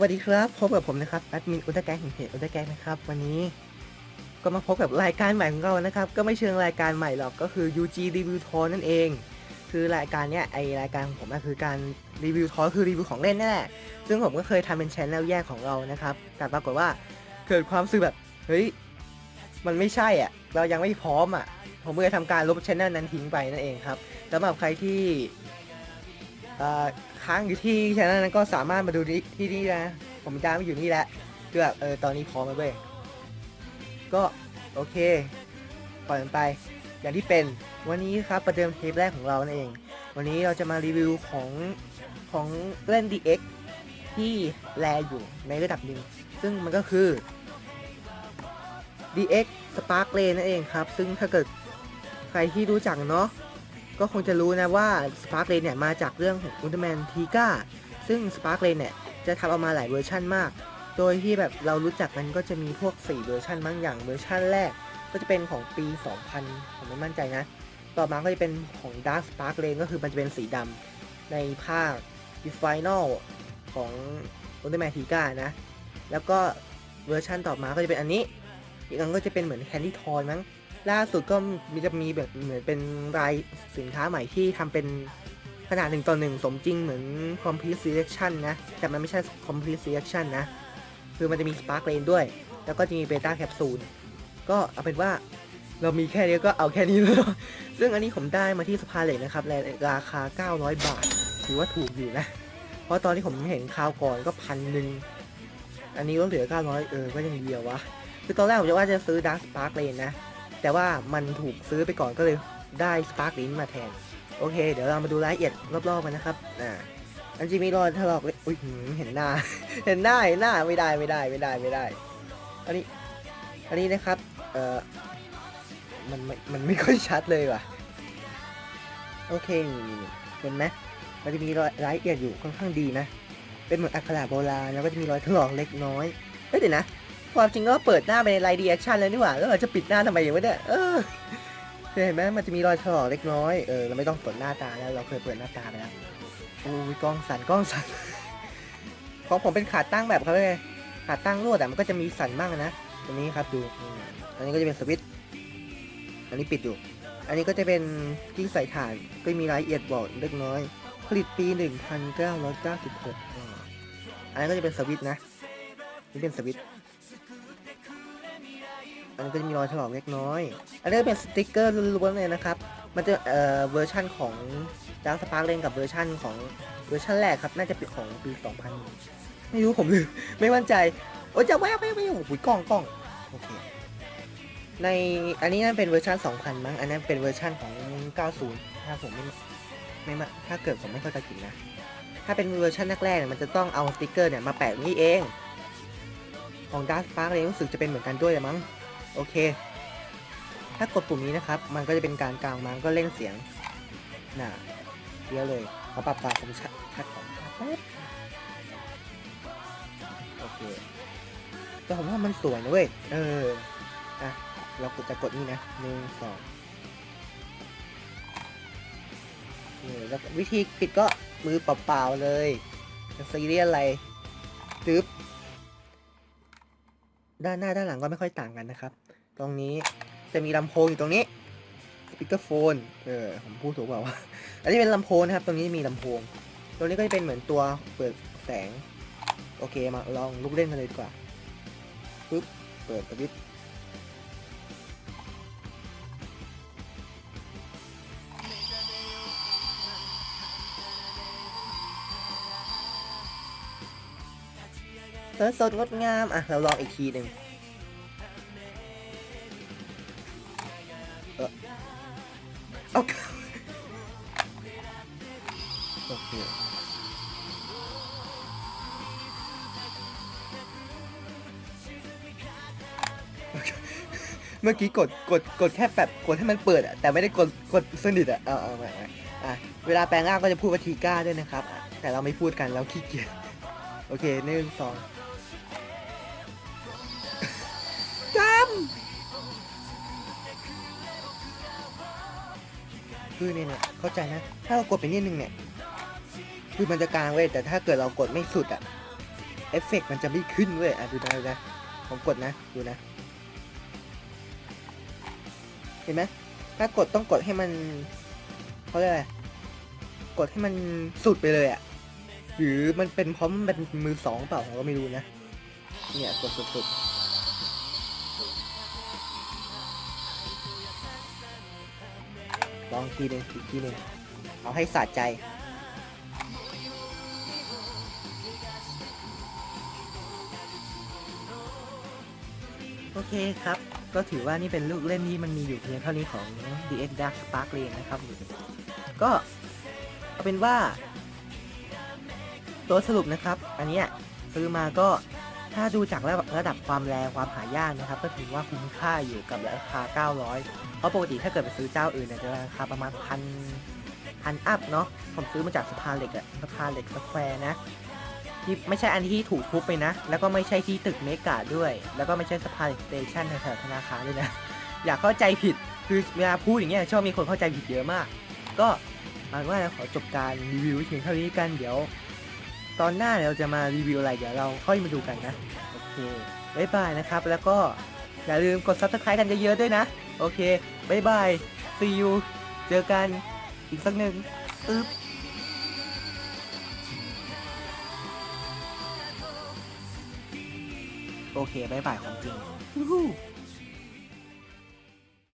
วัสดีครับพบกับผมนะครับแอดมินอุตแกงแห่งเพจอุตแกงนะครับวันนี้ ก็มาพบกับรายการใหม่ของเรานะครับ ก็ไม่เชิงรายการใหม่หรอกก็คือ UG Review Tour นั่นเอง คือรายการเนี้ยไอรายการของผมก็คือการรีวิวทอคือรีวิวของเล่นนั่นแหละซึ่งผมก็เคยทำเป็นชแนลแยกของเรานะครับแต่ปรากฏว่าเกิดความสึกแบบเฮ้ยมันไม่ใช่อะเรายังไม่พร้อมอะผมเลยทำการลบชแนลนั้นทิ้งไปนั่นเองครับสำหรับใครที่ เอ่อค้างอยู่ที่ชแนลนั้นก็สามารถมาดูที่ที่นี่นะ ผมจ้างมาอยู่นี่แหละคือแบบเออตอนนี้พร้อมแล้วเว้ยก็โอเคปล่อยมันไป อย่างที่เป็นวันนี้ครับประเดิมเทปแรกของเรานั่นเอง วันนี้เราจะมารีวิวของของเล่น DX ที่แลอยู่ในระดับหนึ่งซึ่งมันก็คือ DX Spark Lane นั่นเองครับ ซึ่งถ้าเกิดใครที่รู้จักเนาะ ก็คงจะรู้นะว่า Spark Lane เนี่ยมาจากเรื่องของ Ultraman Tiga ซึ่ง Spark Lane เนี่ยจะทำออกมาหลายเวอร์ชั่นมาก โดยที่แบบเรารู้จักมันก็จะมีพวก 4 เวอร์ชันบางอย่างเวอร์ชันแรก ก็จะเป็นของปี 2000 ผมไม่มั่นใจนะ ต่อมาก็จะเป็นของ Dark Spark Lane ก็คือมันจะเป็นสีดำในภาค The Final ของ Ultraman Tiga นะ แล้วก็เวอร์ชันต่อมาก็จะเป็นอันนี้ อีกอันก็จะเป็นเหมือน Candy Toy มั้ง ล่าสุดก็มีจะมีแบบเหมือนเป็นรายสินค้าใหม่ที่ทำเป็นขนาดหนึ่งต่อหนึ่งสมจริงเหมือน Complete Selection นะ แต่มันไม่ใช่ Complete Selection นะ คือมันจะมี Spark Lane ด้วย แล้วก็จะมี Beta Capsule ก็เอาเป็นว่าเรามีแค่นี้ก็เอาแค่นี้เลยซึ่งอันนี้ผมได้มาที่สภาเล็กนะครับราคา 900 บาท ถือว่าถูกอยู่นะ เพราะตอนที่ผมเห็นคราวก่อนก็พันหนึ่ง อันนี้ลดเหลือ 900 เออ ก็ยังเดียววะ คือตอนแรกผมจะว่าจะซื้อ Dark Spark Lane นะ แต่ว่ามันถูกซื้อไปก่อนก็เลยได้ Spark Lane มาแทน โอเค เดี๋ยวเรามาดูรายละเอียดรอบๆกันนะครับอ่าอันจริงมีรอยถลอกเลยอุ้ยเห็นหน้า เห็นหน้าเห็นหน้าไม่ได้ไม่ได้ไม่ได้ไม่ได้ อันนี้ อันนี้นะครับ เอ่อ มันไม่มันไม่ค่อยชัดเลยว่ะ โอเคนี่นี่นี่เห็นไหมมันจะมีรอยรายละเอียดอยู่ค่อนข้างดีนะ เป็นเหมือนอักขระโบราณแล้วก็จะมีรอยถลอกเล็กน้อย เฮ้ยเดี๋ยวนะ ความจริงก็เปิดหน้าไปในไลน์ดีแอคชั่นเลยนี่หว่าแล้วเราจะปิดหน้าทำไมอย่างวะเนี่ยเออเห็นไหมมันจะมีรอยถลอกเล็กน้อยเออเราไม่ต้องเปิดหน้าตาแล้วเราเคยเปิดหน้าตาไปแล้วโอ้ยกล้องสั่นกล้องสั่นของผมเป็นขาตั้งแบบเขาเลยขาตั้งลวดแต่มันก็จะมีสั่นบ้างนะตรงนี้ครับดูอันนี้ก็จะเป็นสวิตช์อันนี้ปิดอยู่ อันนี้ก็จะเป็นที่ใส่ถ่านก็มีรายละเอียดบอกเล็กน้อย ผลิตปี 1996อ่าอันนี้ก็จะเป็นสวิตช์นะนี่เป็นสวิตช์ อันก็จะมีรอยถลอกเล็กน้อย อันนี้ก็เป็นสติกเกอร์ล้วนๆเลยนะครับ มันจะเอ่อเวอร์ชั่นของดาวสปาร์กเลนกับเวอร์ชั่นของเวอร์ชันแรกครับ น่าจะเป็นของปี 2000 ไม่รู้ผมลืมไม่มั่นใจ โอ้ยจะแวบไม่ไม่โอ้โหกล้องกล้องโอเค ในอันนี้นั่นเป็นเวอร์ชัน2000 มั้ง อันนั้นเป็นเวอร์ชันของ 90 ถ้าผมไม่ไม่มาถ้าเกิดผมไม่เข้าใจผิดนะ ถ้าเป็นเวอร์ชันแรกๆเนี่ยมันจะต้องเอาสติกเกอร์เนี่ยมาแปะนี่เอง ของ Dark Spark เลยรู้สึกจะเป็นเหมือนกันด้วยมั้ง โอเค ถ้ากดปุ่มนี้นะครับ มันก็จะเป็นการกลางมันก็เร่งเสียงน่ะเยอะเลยเอาปรับปรับผมชัดชัดของแป๊บโอเคแต่ผมว่ามันสวยนะเว้ย เออ อะ เรากดจะกดนี่นะหนึ่งสองนี่แล้ววิธีปิดก็มือเปล่าๆเลยจะซีเรียสอะไรตึ๊บ ด้านหน้าด้านหลังก็ไม่ค่อยต่างกันนะครับ ตรงนี้จะมีลำโพงอยู่ตรงนี้สปีกเกอร์โฟนเออผมพูดถูกเปล่าวะอันนี้เป็นลำโพงนะครับ ตรงนี้มีลำโพง ตรงนี้ก็จะเป็นเหมือนตัวเปิดแสง โอเคมาลองลุกเล่นกันเลยดีกว่าปึ๊บเปิดสวิตช์ เซิร์ชสดงดงาม อะ เราลองอีกทีหนึ่งเอเอาโอเคเมื่อกี้กด กด กดแค่แบบกดให้มันเปิดอะแต่ไม่ได้กด กดสนิทอะเอาเอาใหม่ใหม่อะ เวลาแปลงร่างก็จะพูดว่าทีก้าด้วยนะครับ แต่เราไม่พูดกันเราขี้เกียจ โอเคหนึ่งสอง คือเนี่ยเนี่ยเข้าใจนะ ถ้าเรากดไปนิดนึงเนี่ย คือมันจะกลางเว้ย แต่ถ้าเกิดเรากดไม่สุดอะเอฟเฟกต์มันจะไม่ขึ้นเว้ยอะดูนะดูนะผมกดนะ ดูนะ เห็นไหมถ้ากดต้องกดให้มันเขาเรียกอะไร กดให้มันสุดไปเลยอะหรือมันเป็นเพราะมันเป็นมือสองเปล่าผมก็ไม่รู้นะ เนี่ยกดสุดๆ ลองทีหนึ่งอีกทีหนึ่งเอาให้สะใจ โอเคครับ ก็ถือว่านี่เป็นลูกเล่นที่มันมีอยู่เพียงเท่านี้ของ DX Dark Spark Lane นะครับ ก็เอาเป็นว่า ตัวสรุปนะครับ อันเนี้ยซื้อมาก็ถ้าดูจากระดับความแรงความหายากนะครับ ก็ถือว่าคุ้มค่าอยู่กับราคา 900 ราะปกติถ้าเกิดไปซื้อเจ้าอื่นเนี่ยจะราคาประมาณพันพันอัพเนาะผมซื้อมาจากสภาเหล็กอะสภาเหล็กสแควร์นะที่ไม่ใช่อันที่ถูกทุบไปนะ แล้วก็ไม่ใช่ที่ตึกเมกาด้วย แล้วก็ไม่ใช่สภาสเตชันแถวธนาคารด้วยนะ อย่าเข้าใจผิด คือเวลาพูดอย่างเงี้ยชอบมีคนเข้าใจผิดเยอะมาก ก็มาว่าเราขอจบการรีวิวเพียงเท่านี้กัน เดี๋ยว ตอนหน้าเราจะมารีวิวอะไร เดี๋ยวเราค่อยมาดูกันนะ โอเคบ๊ายบายนะครับ แล้วก็อย่าลืมกด subscribe กันเยอะๆด้วยนะ โอเค บายบาย see you เจอกันอีกสักหนึ่งอึ๊บโอเคบายบายของจริง